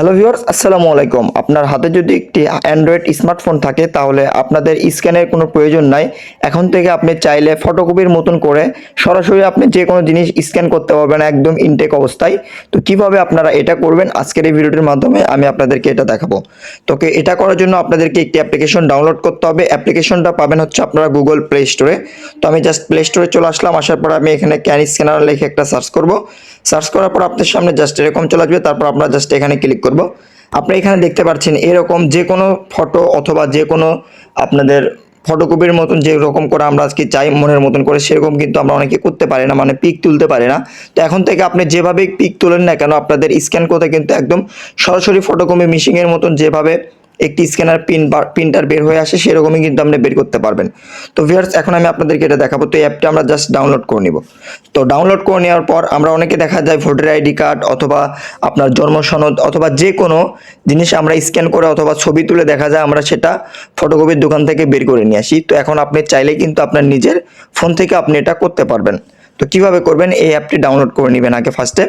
Hello viewers, আসসালামু আলাইকুম। আপনার হাতে যদি একটি অ্যান্ড্রয়েড স্মার্টফোন থাকে, তাহলে আপনাদের স্ক্যানের কোনো প্রয়োজন নাই। এখন থেকে আপনি চাইলে ফটোকপির মতন করে সরাসরি আপনি যে কোনো জিনিস স্ক্যান করতে পারবেন একদম ইনটেক অবস্থায়। তো কীভাবে আপনারা এটা করবেন? আজকের এই ভিডিওটির মাধ্যমে আমি আপনাদেরকে এটা দেখাবো। তোকে এটা করার জন্য আপনাদেরকে একটি অ্যাপ্লিকেশন ডাউনলোড করতে হবে। অ্যাপ্লিকেশনটা পাবেন হচ্ছে আপনারা গুগল প্লে স্টোরে তো আমি জাস্ট প্লে স্টোরে চলে আসলাম। আসার পর আমি এখানে ক্যান স্ক্যানার লিখে একটা সার্চ করব। সার্চ করার পর আপনার সামনে জাস্ট এরকম চলে আসবে। তারপর আপনারা জাস্ট এখানে ক্লিক করব। আপনি এখানে দেখতে পাচ্ছেন এরকম যে কোনো ফটো অথবা যে কোনো আপনাদের ফটোকপির মতন যে রকম করে আমরা আজকে চাই মনের মতন করে, সেরকম কিন্তু আমরা অনেকে করতে পারি না মানে পিক তুলতে পারি না। তো এখন থেকে আপনি যেভাবে পিক তুলেন না কেন, আপনাদের স্ক্যান করতে কিন্তু একদম সরাসরি ফটোকপি মিশিংয়ের মতন যেভাবে একটি স্ক্যানার পিন প্রিন্টার বের হয়ে আসে, সেরকমই কিন্তু আপনি বের করতে পারবেন। তো ভিউয়ার্স এখন আমি আপনাদেরকে এটা দেখাবো। তো এই অ্যাপটা আমরা জাস্ট ডাউনলোড করে নিব। তো ডাউনলোড করে নেওয়ার পর আমরা অনেকে দেখা যায় ভোটার আইডি কার্ড অথবা আপনার জন্ম সনদ অথবা যে কোনো জিনিস আমরা স্ক্যান করে অথবা ছবি তুলে দেখা যায়, আমরা সেটা ফটোকপির দোকান থেকে বের করে নিয়ে আসি। তো এখন আপনি চাইলে কিন্তু আপনার নিজের ফোন থেকে আপনি এটা করতে পারবেন। তো কীভাবে করবেন? এই অ্যাপটি ডাউনলোড করে নেবেন আগে ফার্স্টে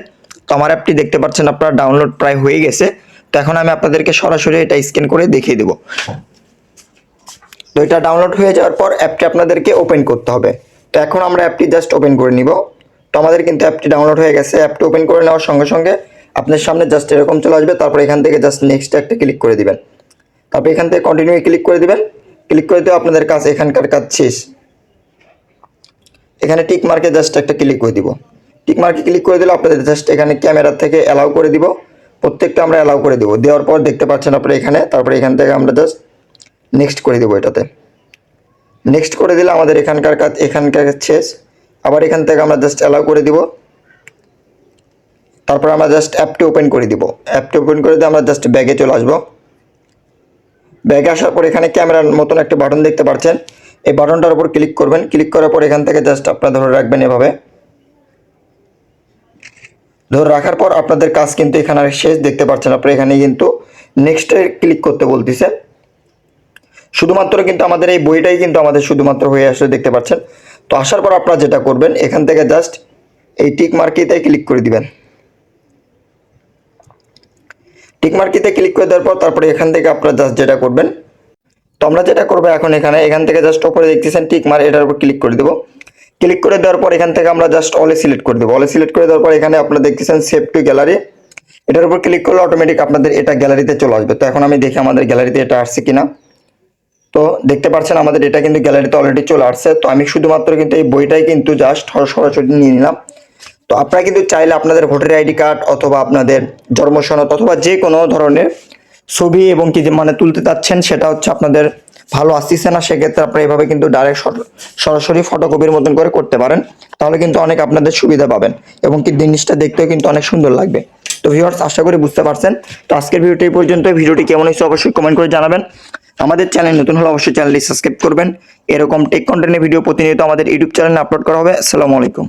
তো আমার অ্যাপটি দেখতে পাচ্ছেন আপনারা ডাউনলোড প্রায় হয়ে গেছে। তো এখন আমি আপনাদেরকে সরাসরি এটা স্ক্যান করে দেখিয়ে দেবো। তো এটা ডাউনলোড হয়ে যাওয়ার পর অ্যাপটি আপনাদেরকে ওপেন করতে হবে। তো এখন আমরা অ্যাপটি জাস্ট ওপেন করে নিব। তো আমাদের কিন্তু অ্যাপটি ডাউনলোড হয়ে গেছে। অ্যাপটি ওপেন করে নেওয়ার সঙ্গে সঙ্গে আপনার সামনে জাস্ট এরকম চলে আসবে। তারপর এখান থেকে জাস্ট নেক্সট একটা ক্লিক করে দিবেন। তারপর এখান থেকে কন্টিনিউ ক্লিক করে দিবেন। ক্লিক করে দেওয়া আপনাদের কাজ এখানকার কাজ শেষ। এখানে টিক মার্কে জাস্ট একটা ক্লিক করে দিব। টিক মার্কে ক্লিক করে দিলে আপনাদের জাস্ট এখানে ক্যামেরা থেকে অ্যালাউ করে দিব। প্রত্যেকটা আমরা অ্যালাউ করে দেবো। দেওয়ার পর দেখতে পাচ্ছেন আপনারা এখানে, তারপরে এখান থেকে আমরা জাস্ট নেক্সট করে দেবো এটাতে। নেক্সট করে দিলে আমাদের এখানকার কাজ, এখানকার শেষ। আবার এখান থেকে আমরা জাস্ট অ্যালাউ করে দিব। তারপর আমরা জাস্ট অ্যাপটি ওপেন করে দিব। অ্যাপটি ওপেন করে দিয়ে আমরা জাস্ট ব্যাগে চলে আসব। ব্যাগে আসার পর এখানে ক্যামেরার মতন একটা বাটন দেখতে পাচ্ছেন। এই বাটনটার উপর ক্লিক করবেন। ক্লিক করার পর এখান থেকে জাস্ট আপনারা ধরে রাখবেন এভাবে। ধরে রাখার পর আপনাদের কাজ কিন্তু এখানে আর শেষ, দেখতে পাচ্ছেন আপনারা এখানে কিন্তু নেক্সটে ক্লিক করতে বলতেছে শুধুমাত্র কিন্তু আমাদের এই বইটাই কিন্তু আমাদের শুধুমাত্র হয়ে আসলে দেখতে পাচ্ছেন। তো আসার পর আপনারা যেটা করবেন, এখান থেকে জাস্ট এই টিক মার্কিতে ক্লিক করে দিবেন। টিক মার্কিতে ক্লিক করে দেওয়ার পর তারপরে এখান থেকে আপনারা জাস্ট যেটা করবেন, তো আমরা যেটা করব এখন এখানে, এখান থেকে জাস্ট ওপরে দেখতেছেন টিক মার এটার উপর ক্লিক করে দেবো। ক্লিক করে দেওয়ার পর এখান থেকে আমরা জাস্ট অলে সিলেক্ট করে দেবো। অলে সিলেক্ট করে দেওয়ার পর এখানে আপনারা দেখতেছেন সেভ টু গ্যালারি এটার উপর ক্লিক করলে অটোমেটিক আপনাদের এটা গ্যালারিতে চলে আসবে। তো এখন আমি দেখি আমাদের গ্যালারিতে এটা আসছে কিনা। তো দেখতে পাচ্ছেন আমাদের এটা কিন্তু গ্যালারিতে অলরেডি চলে আসছে। তো আমি শুধুমাত্র কিন্তু এই বইটাই কিন্তু জাস্ট সরাসরি নিয়ে নিলাম। তো আপনারা কিন্তু চাইলে আপনাদের ভোটার আইডি কার্ড অথবা আপনাদের জন্ম সনদ অথবা যে কোনো ধরনের ছবি এবং কি যে মানে তুলতে চাচ্ছেন সেটা হচ্ছে আপনাদের ভালো আসতেছে না, সেক্ষেত্রে আপনারা এভাবে কিন্তু ডাইরেক্ট সরাসরি ফটোকপির মতন করে করতে পারেন। তাহলে কিন্তু অনেক আপনাদের সুবিধা পাবেন এবং কি জিনিসটা দেখতেও কিন্তু অনেক সুন্দর লাগবে। তো ভিউয়ার্স আশা করি বুঝতে পারছেন। তো আজকের ভিডিওটি পর্যন্ত। ভিডিওটি কেমন হয়েছে অবশ্যই কমেন্ট করে জানাবেন। আমাদের চ্যানেল নতুন হলে অবশ্যই চ্যানেলটি সাবস্ক্রাইব করবেন। এরকম টেক কন্টেন্টের ভিডিও প্রতিনিয়ত আমাদের ইউটিউব চ্যানেলে আপলোড করা হবে। আসসালামু আলাইকুম।